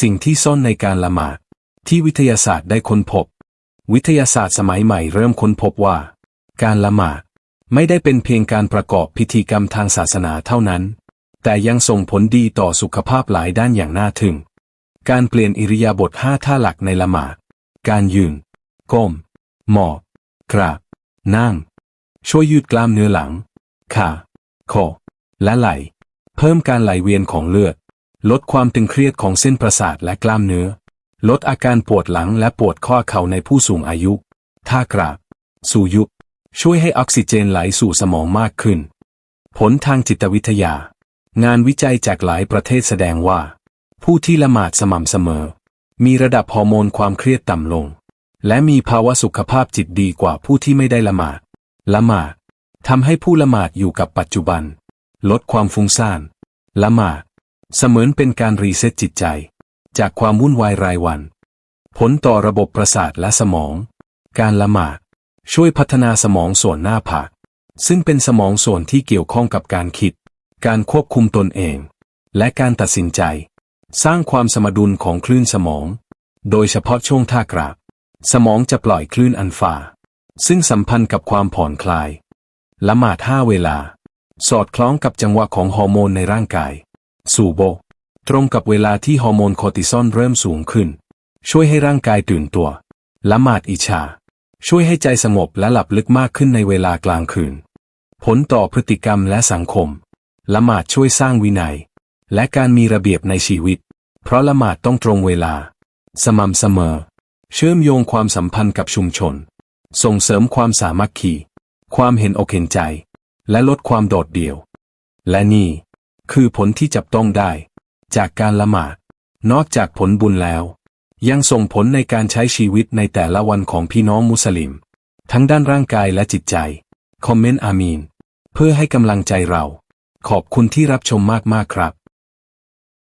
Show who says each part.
Speaker 1: สิ่งที่ซ่อนในการละหมาด ที่วิทยาศาสตร์ได้ค้นพบ วิทยาศาสตร์สมัยใหม่เริ่มค้นพบว่า การละหมาดไม่ได้เป็นเพียงการประกอบพิธีกรรมทางศาสนาเท่านั้น แต่ยังส่งผลดีต่อสุขภาพหลายด้านอย่างน่าทึ่ง การเปลี่ยนอิริยาบถห้าท่าหลักในละหมาด การยืน ก้ม หมอบ กราบ นั่ง ช่วยยืดกล้ามเนื้อหลัง ขา คอ และไหล่ เพิ่มการไหลเวียนของเลือด ลดความตึงเครียดของเส้นประสาทและกล้ามเนื้อ ลดอาการปวดหลังและปวดข้อเข่าในผู้สูงอายุท่ากราบ สู่ยุบช่วยให้ออกซิเจนไหลสู่สมองมากขึ้น ผลทางจิตวิทยา งานวิจัยจากหลายประเทศแสดงว่า ผู้ที่ละหมาดสม่ำเสมอ มีระดับฮอร์โมนความเครียดต่ำลง และมีภาวะสุขภาพจิตดีกว่าผู้ที่ไม่ได้ละหมาด ละหมาดทำให้ผู้ละหมาดอยู่กับปัจจุบัน ลดความฟุ้งซ่าน ละหมาด เสมือนเป็นการรีเซ็ตจิตใจ จากความวุ่นวายรายวัน ผลต่อระบบประสาทและสมอง การละหมาด ช่วยพัฒนาสมองส่วนหน้าผากซึ่งเป็นสมองส่วนที่เกี่ยวข้องกับการคิด การควบคุมตนเอง และการตัดสินใจ สร้างความสมดุลของคลื่นสมอง โดยเฉพาะช่วงท่ากราบ สมองจะปล่อยคลื่นอัลฟาซึ่งสัมพันธ์กับความผ่อนคลาย ละหมาดห้าเวลา สอดคล้องกับจังหวะของฮอร์โมนในร่างกาย สูโบ ตรงกับเวลาที่ฮอร์โมนคอร์ติซอลเริ่มสูงขึ้น ช่วยให้ร่างกายตื่นตัว ละหมาดอิชา ช่วยให้ใจสงบและหลับลึกมากขึ้นในเวลากลางคืน ผลต่อพฤติกรรมและสังคม ละหมาดช่วยสร้างวินัย และการมีระเบียบในชีวิต เพราะละหมาดต้องตรงเวลา สม่ำเสมอ เชื่อมโยงความสัมพันธ์กับชุมชน ส่งเสริมความสามัคคี ความเห็นอกเห็นใจ และลดความโดดเดี่ยว และนี่ คือผลที่จับต้องได้ จากการละหมาด นอกจากผลบุญแล้ว ยังส่งผลในการใช้ชีวิตในแต่ละวันของพี่น้องมุสลิม ทั้งด้านร่างกายและจิตใจ คอมเมนต์อามีน เพื่อให้กำลังใจเรา ขอบคุณที่รับชมมากๆครับ